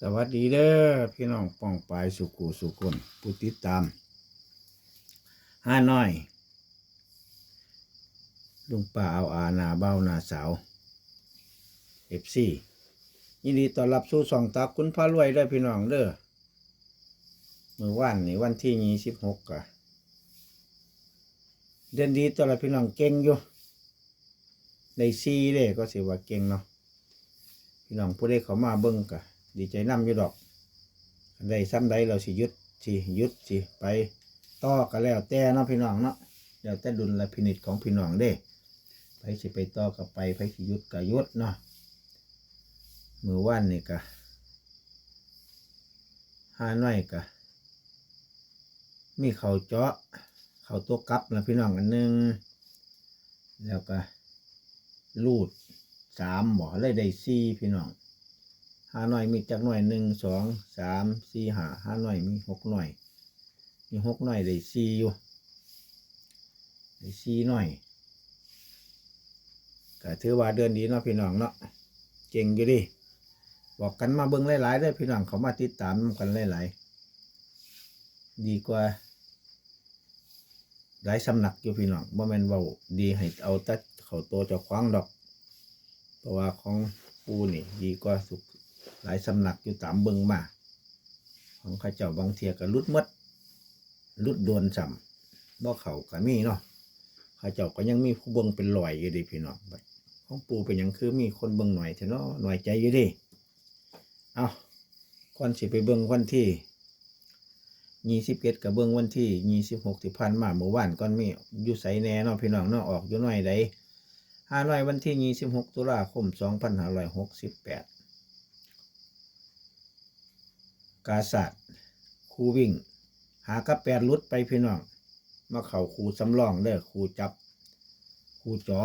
สวัสดีเด้อพี่น้องป้องปายสุขุสุคนผู้ติดตามห้าน้อย ลุงป่าเอาอานาเบ้านาสาวเอฟซียินดีต้อนรับสู่สองตาคุณพระรวยเด้อพี่น้องเด้อมือว่านนี่วันที่ยี่สิบหกอะเดือนดีต้อนรับพี่น้องเก่งอยู่ได้ซีเด้ก็สิว่าเก่งเนาะพี่น้องผู้ใดเขามาเบิ่งกะ ดีใจนํอยู่ดอกได้ซ้ำใดเราสิยุดสิยุดสิไปต่อก็แล้วแต่เนาะพี่น้องเนาะแล้วแต่ดุลและพินิจของพี่น้องเด้ไปสิไปต่อกับไปไปสิยุดก็หยุดเนาะมือว่านนี่กะห้าน้อยกะมีเขาเจาะเขาตัวกับนะพี่น้องอันหนึงแล้วก็ลูดสามบ่เลยได้สี่พี่น้อง หาหน่อยมีจักหน่อยหนึ่งสองสามสี่ห้าห้าหน่อยมีหกหน่อย มีหกหน่อยได้สี่อยู่ได้สี่หน่อยก็ถือว่าเดือนดีเนาะพี่น้องเนาะเก่งอยู่ดิบอกกันมาเบิ่งหลายๆเด้พี่น้องเขามาติดตามกันหลายๆดีกว่าหลายสำนักอยู่พี่น้องบ่แม่นเว้าดีให้เอาแต่เขาโตเจ้าขวางดอก เพราะว่าของปูนี่ ดีกว่าสุก หลายสำนักอยู่ตามเบิงมา ของข้าเจ้าบางเทียก็รุดมดรุดโดนจำบ่เขาก็มีเนาะข้าเจ้าก็ยังมีผู้เบิงเป็นลอยอยู่ดิพี่น้องของปูเป็นหยังคือมีคนเบิงหน่อยเถอะเนาะหน่อยใจอยู่ดิเอาก่อนสิไปเบิงวันที่ยี่สิบเอ็ดกับเบิงวันที่ยี่สิบหกที่ผ่านมาเมื่อวานก่อนมีอยู่ใสแหน่เนาะพี่น้องเนาะออกอยู่หน่อยใดห้าร้อยวันที่26ตุลาคม2568กสิบแปดาศาสตร์ครูวิ่ง หากระแปดลุดไปพี่น้องมาเข่าครูสำรองเด้อครูจับครูจอ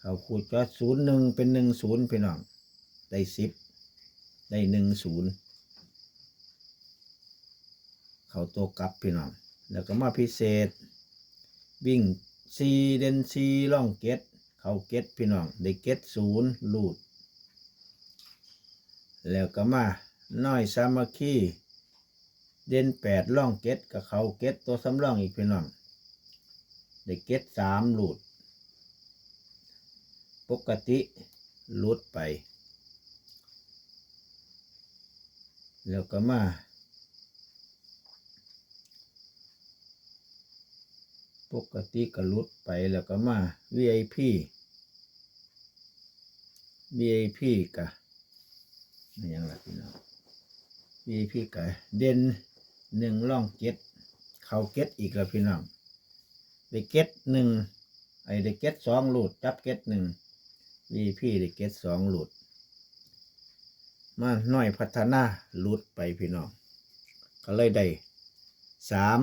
เขาครูจอศูนย์หนึ่งเป็นหนึ่งศูนย์พี่น้องได้สิบได้หนึ่งศูนย์เขาตัวกลับพี่น้องแล้วก็มาพิเศษ วิ่งซีเดนซีล่องเก็ตเขาเก็ตพี่น้องได้เก็ตศูนย์ลูด แล้วก็มา น้อยสามัคคีเด่นแปดล่องเก็ตกับเขาเก็ตตัวสำรองอีกพี่น้องได้เก็ตสามลูดปกติลุดไป แล้วก็มาปกติก็หลุดไปแล้วก็มา VIP VIP กะไม่ยังละพี่น้อง VIP กะเด่นหนึ่งล่องเก็ตเขาเก็ตอีกแล้วพี่น้องได้เก็ตหนึ่งไอ้ได้เก็ตสองหลุดจับเก็ตหนึ่ง VIP ได้เก็ตสองหลุด มาหน่อยพัฒนาหลุดไปพี่น้องก็เลยได้สาม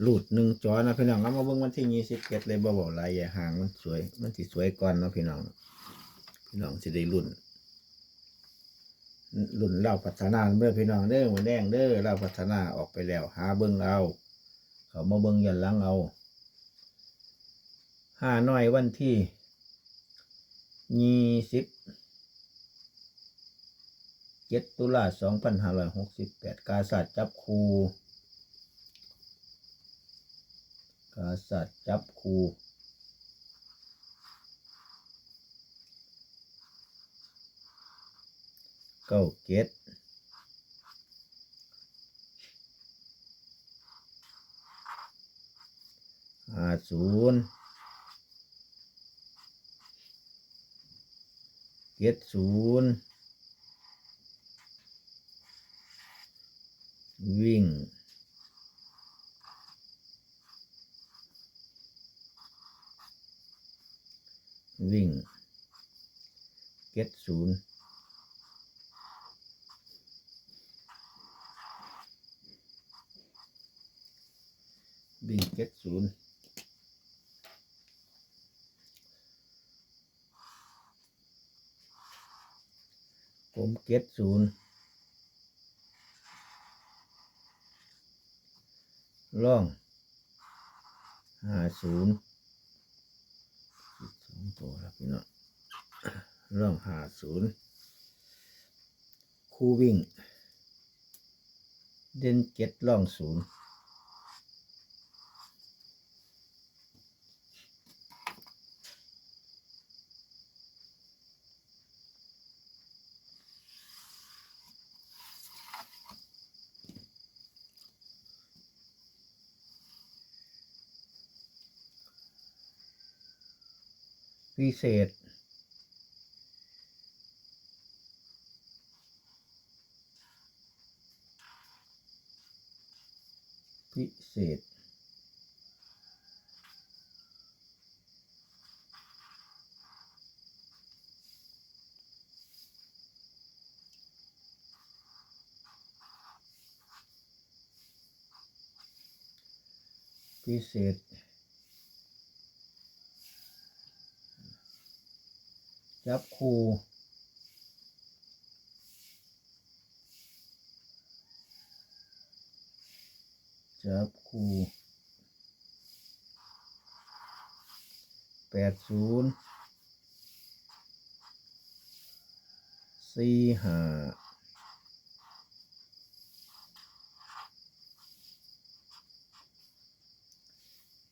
หลุดหนึ่งจอนะพี่น้องเอามาเบิ่งวันที่ยี่สิบเอ็ดเลยบ่บอกลายอย่าห่างมันสวย มันสิสวยก่อนนะพี่น้อง พี่น้องสิได้รุ่น รุ่นเล่าพัฒนาเมื่อพี่น้องเด้อหัวแดงเด้อเล่าพัฒนาออกไปแล้ว หาเบิ่งเอาเขามาเบิ่งยันลังเอาห้าน้อยวันที่ยี่สิบเจ็ดตุลาสองพันห้าร้อยหกสิบแปดกาศาสตร์จับครูกาศาสตร์จับคู เก้าเจ็ดห้าศูนย์เจ็ดศูนย์วิ่งวิ่งเก็ตศูนย์ วิ่งเก็ตศูนย์ผมเก็ตศูนย์ล่องห้าศูนย์สองตัวแล้วพี่น้องล่องห้าศูนย์คู่วิ่ง เด่นเจ็ดล่องศูนย์ พิเศษ พิเศษ พิเศษ จับคู่จับคู่แปดศูนย์สี่ห้า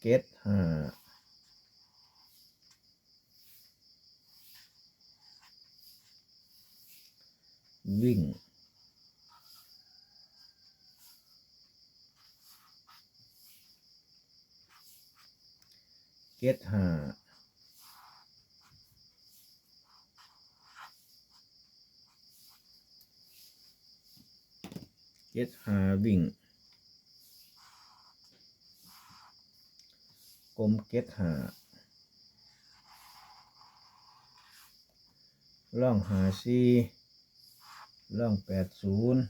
เก็ดห้า วิ่ง เก็ดห้าเก็ดห้าวิ่งกลมเก็ดห้าล่องหาซี ล่องแปดศูนย์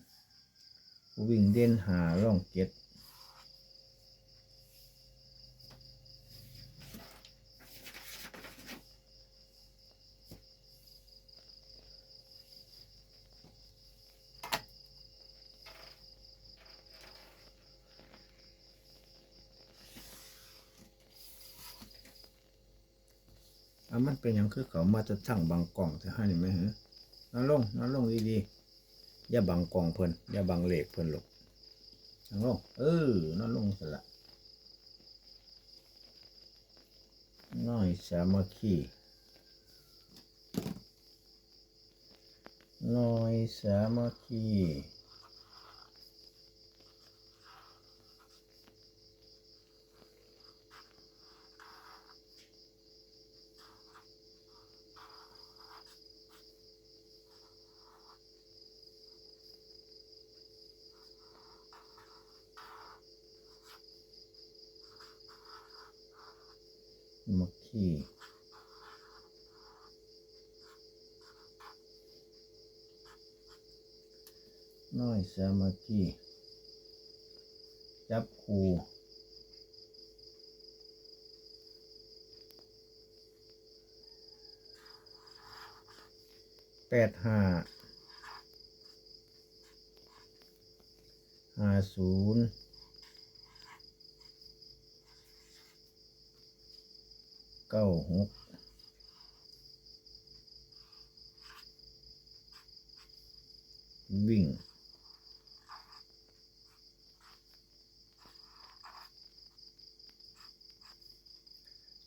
วิ่งเด่นหาล่องเก็ดอะมันเป็นอย่างคือเขามาจะช่างบางกล่องจะให้ไหมฮะนั่นลงนั่นลงดีๆ อย่าบังกองเพิ่นอย่าบังเหล็กเพิ่นหลกนั่นลงเออนั่นลงสละน้อยสามัคคีน้อยสามัคคี มัคคีน้อยสามัคคีจับคู่แปดห้าห้าศูนย์ เก้าหกวิ่ง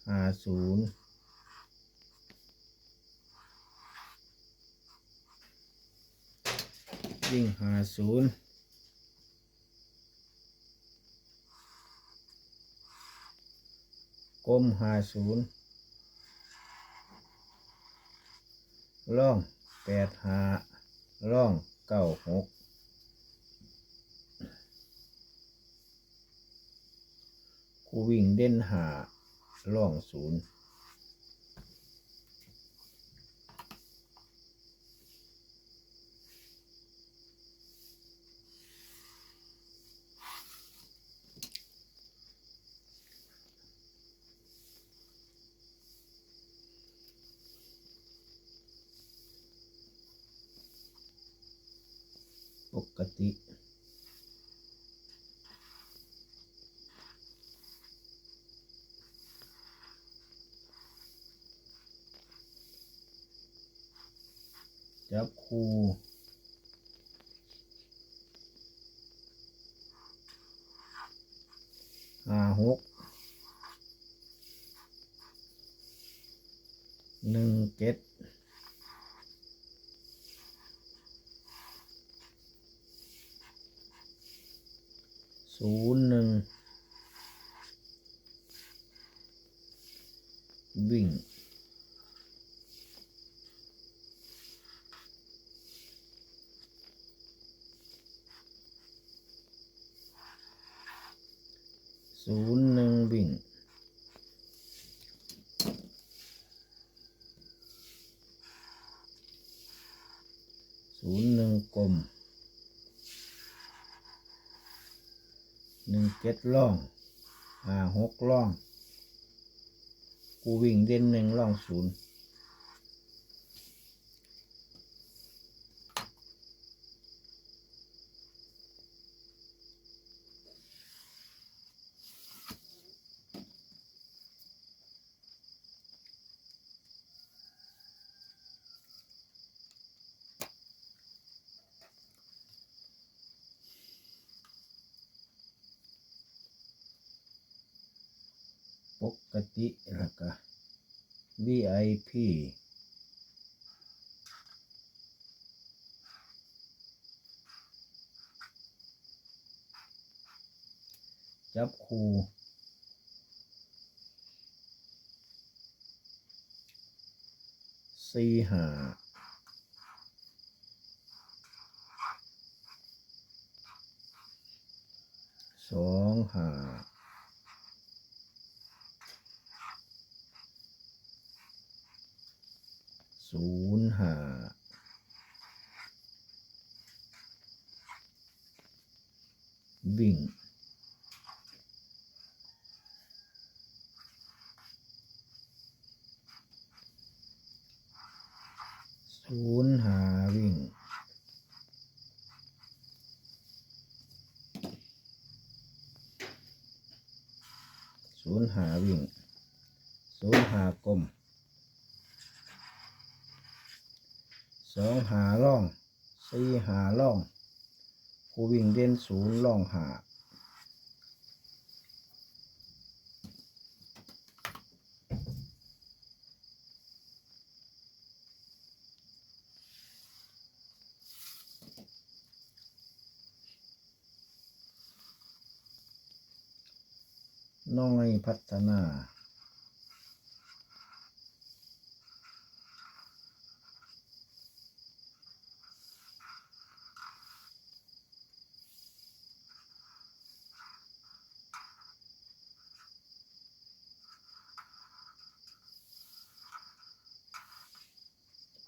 ห้าศูนย์วิ่งห้าศูนย์ กลมหาศูนย์ร่องแปดหาร่องเก้าหกกูวิ่งเด่นหาร่องศูนย์ จับคู่ห้าหกหนึ่งเจ็ดศูนย์หนึ่งวิ่ง ศูนย์หนึ่งวิ่งศูนย์หนึ่งกลมหนึ่งเจ็ดล่องอ่าหกล่อง กูวิ่งเด่นหนึ่งล่องศูนย์ ปกติแล้วก็ p จับคู่สี่หาสองหา ศูนย์ห้าวิ่ง ศูนย์หาวิ่ง ศูนย์หาวิ่ง ศูนย์หากลม ส องหาล่องสี่หาล่องกูวิ่งเด่นศูนย์ล่องหาน้อยพัฒนา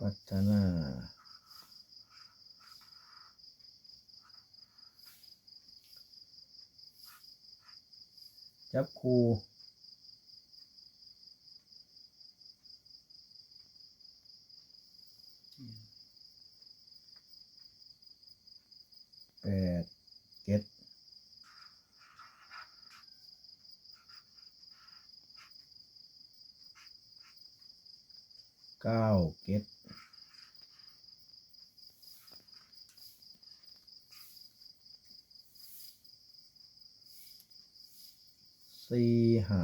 พัฒนาจับคูแปดเจ็ดเก้าเจ็ด สี่ห้า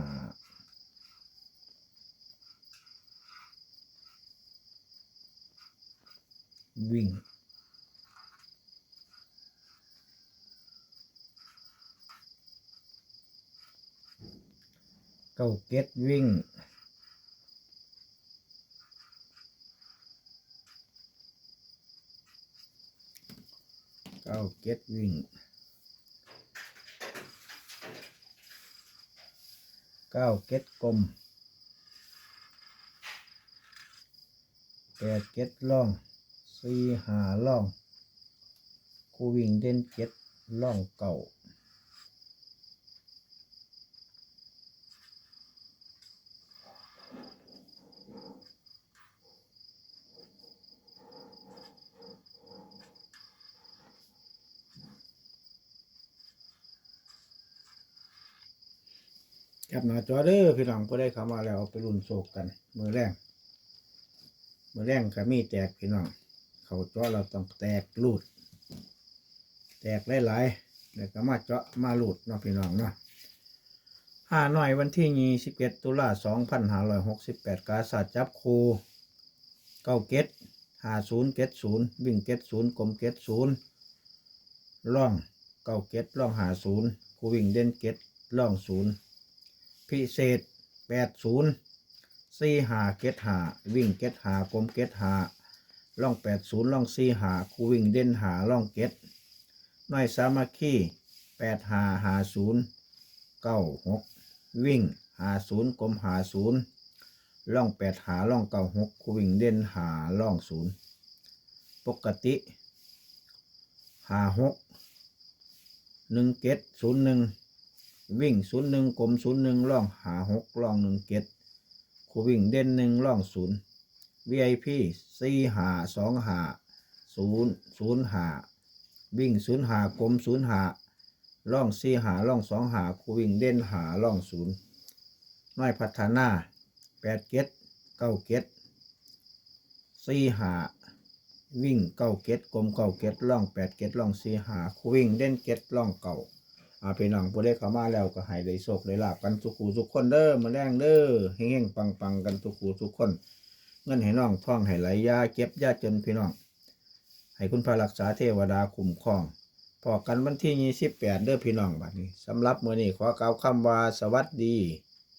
วิ่ง เก้าเก็ดวิ่งเก้าเก็ดวิ่งเก้าเก็ดกลมแปดเก็ดล่องสี่หาล่องกูวิ่งเด่นเก็ดล่องเก่า แคปหน้าจอเด้อพี่น้องก็ได้เข้ามาแล้วเอาไปรุ่นโศกกัน มือแรงมือแรงก็มีแตกพี่น้อง เขาจอเราต้องแตกรูด แตกหลายๆแล้วก็มาเจาะมาลุดเนาะพี่น้องเนาะห้าหน่อยวันที่ยี่สิบเอ็ดตุลาสองพันห้าร้อยหกสิบแปดกาศาสตจับครูเก้าเกตห้าศูนย์เกตศูนย์วิ่งเกตศูนย์กลมเกตศูนย์ล่องเก้าเกตล่องหาศูนย์ครูวิ่งเด่นเกตล่องศูนย์ พิเศษแปดศูนย์สี่หาเกตหาวิ่งเกตหากลมเกตหาล่องแปดศูนย์ล่องสี่หาคูวิ่งเด่นหาล่องเกตน้อยสามัคคีแปดหาหาศูนย์เก้าหกวิ่งหาศูนย์กลมหาศูนย์ล่องแปดหาล่องเก้าหกคูวิ่งเด่นหาล่องศูนย์ปกติหาหกหนึ่งเกตศูนย์หนึ่ง วิ่งศูนย์หนึ่งกลมศูนย์หนึ่งล่องหาหกล่องหนึ่งเกตคูวิ่งเด่นหนึ่งล่องศูนย์ VIP สี่หาสองหาศูนย์ศูนย์หาวิ่งศูนย์หากลมศูนย์หาล่องสี่หาล่องสองหาคูวิ่งเด่นหาล่องศูนย์น้อยพัฒนาแปดเก็ดเก้าเก็ดสี่หาวิ่งเก้าเก็ดกลมเก้าเก็ดล่องแปดเก็ดล่องสี่หาคูวิ่งเด่นเก็ดล่องเก่า อาพี่น้องผู้เล็กเข้ามาแล้วก็ให้ได้โชคได้ลาบกันทุกคู่ทุกคนเด้อมาแรงเด้อเฮงๆปังๆกันทุกคู่ทุกคน เงินให้น้องท่องให้ไหลยาเก็บยาจนพี่น้อง ให้คุณพระรักษาเทวดาคุ้มครองพอกันวันที่28เด้อพี่น้องบัดนี้สำหรับมื้อนี้ขอกล่าวคำว่าสวัสดี